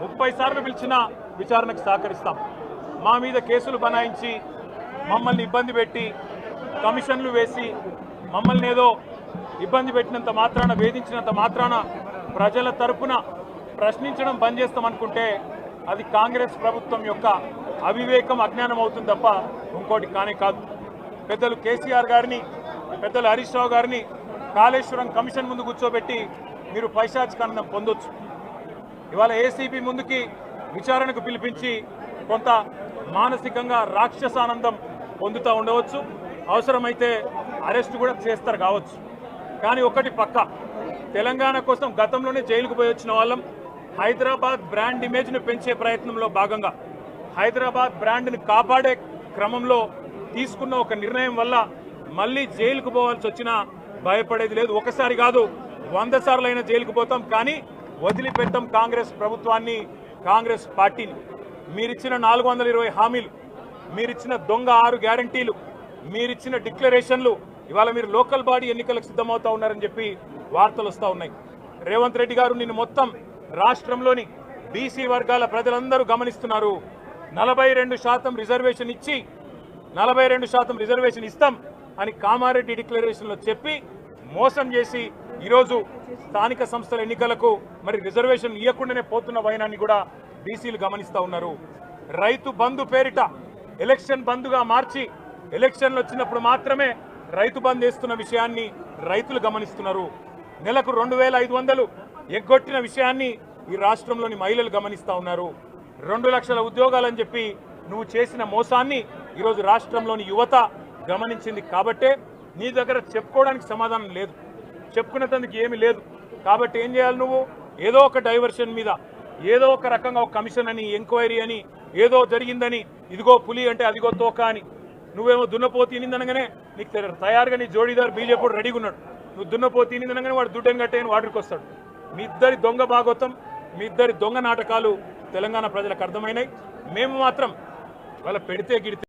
ముప్పై సార్లు పిలిచినా విచారణకు సహకరిస్తాం. మా మీద కేసులు బనాయించి మమ్మల్ని ఇబ్బంది పెట్టి కమిషన్లు వేసి మమ్మల్ని ఏదో ఇబ్బంది పెట్టినంత మాత్రాన వేధించినంత మాత్రాన ప్రజల తరపున ప్రశ్నించడం బంద్ చేస్తామనుకుంటే అది కాంగ్రెస్ ప్రభుత్వం యొక్క అవివేకం అజ్ఞానం అవుతుంది తప్ప ఇంకోటి కానే కాదు. పెద్దలు కేసీఆర్ గారిని పెద్దలు హరీష్ రావు గారిని కాళేశ్వరం కమిషన్ ముందు కూర్చోబెట్టి మీరు పైశాచికానందం పొందొచ్చు. ఇవాళ ఏసీబీ ముందుకి విచారణకు పిలిపించి కొంత మానసికంగా రాక్షసానందం పొందుతూ ఉండవచ్చు. అవసరమైతే అరెస్ట్ కూడా చేస్తారు కావచ్చు. కానీ ఒకటి పక్క. తెలంగాణ కోసం గతంలోనే జైలుకు పోయి వచ్చిన వాళ్ళం హైదరాబాద్ బ్రాండ్ ఇమేజ్ను పెంచే ప్రయత్నంలో భాగంగా హైదరాబాద్ బ్రాండ్ని కాపాడే క్రమంలో తీసుకున్న ఒక నిర్ణయం వల్ల మళ్ళీ జైలుకు పోవాల్సి వచ్చినా భయపడేది లేదు. ఒకసారి కాదు వంద సార్లు అయినా జైలుకు పోతాం. కానీ వదిలిపెట్టం కాంగ్రెస్ ప్రభుత్వాన్ని కాంగ్రెస్ పార్టీని. మీరిచ్చిన నాలుగు వందల ఇరవై హామీలు మీరిచ్చిన దొంగ ఆరు గ్యారంటీలు మీరిచ్చిన డిక్లరేషన్లు ఇవాళ మీరు లోకల్ బాడీ ఎన్నికలకు సిద్ధమవుతా ఉన్నారని చెప్పి వార్తలు వస్తూ ఉన్నాయి. రేవంత్ రెడ్డి గారు నిన్ను మొత్తం రాష్ట్రంలోని బీసీ వర్గాల ప్రజలందరూ గమనిస్తున్నారు. నలభై రెండు శాతం రిజర్వేషన్ ఇచ్చి నలభై రెండు శాతం రిజర్వేషన్ ఇస్తాం అని కామారెడ్డి డిక్లరేషన్లో చెప్పి మోసం చేసి ఈరోజు స్థానిక సంస్థల ఎన్నికలకు మరి రిజర్వేషన్ ఇవ్వకుండానే పోతున్న వైనాన్ని కూడా బీసీలు గమనిస్తూ ఉన్నారు. రైతు బంధు పేరిట ఎలక్షన్ బంధుగా మార్చి ఎలక్షన్లు వచ్చినప్పుడు మాత్రమే రైతు బంద్ వేస్తున్న విషయాన్ని రైతులు గమనిస్తున్నారు. నెలకు రెండు వేల ఐదు వందలు ఎగ్గొట్టిన విషయాన్ని ఈ రాష్ట్రంలోని మహిళలు గమనిస్తూ ఉన్నారు. రెండు లక్షల ఉద్యోగాలని చెప్పి నువ్వు చేసిన మోసాన్ని ఈరోజు రాష్ట్రంలోని యువత గమనించింది కాబట్టే నీ దగ్గర చెప్పుకోవడానికి సమాధానం లేదు. చెప్పుకునేందుకు ఏమీ లేదు. కాబట్టి ఏం చేయాలి నువ్వు? ఏదో ఒక డైవర్షన్ మీద ఏదో ఒక రకంగా ఒక కమిషన్ అని ఎంక్వైరీ అని ఏదో జరిగిందని ఇదిగో పులి అంటే అదిగో తోక అని. నువ్వేమో దున్నపోతి తినిందనగానే నీకు తయారుగా నీ జోడీదారు బీజేపీ రెడీగా ఉన్నాడు. నువ్వు దున్నపోతి తినిందనగానే వాడు దుడ్డం కట్టేయని వాడికి వస్తాడు. మీ ఇద్దరి దొంగ భాగవతం మీ ఇద్దరి దొంగ నాటకాలు తెలంగాణ ప్రజలకు అర్థమైనాయి. మేము మాత్రం వాళ్ళ పెడితే గిడితే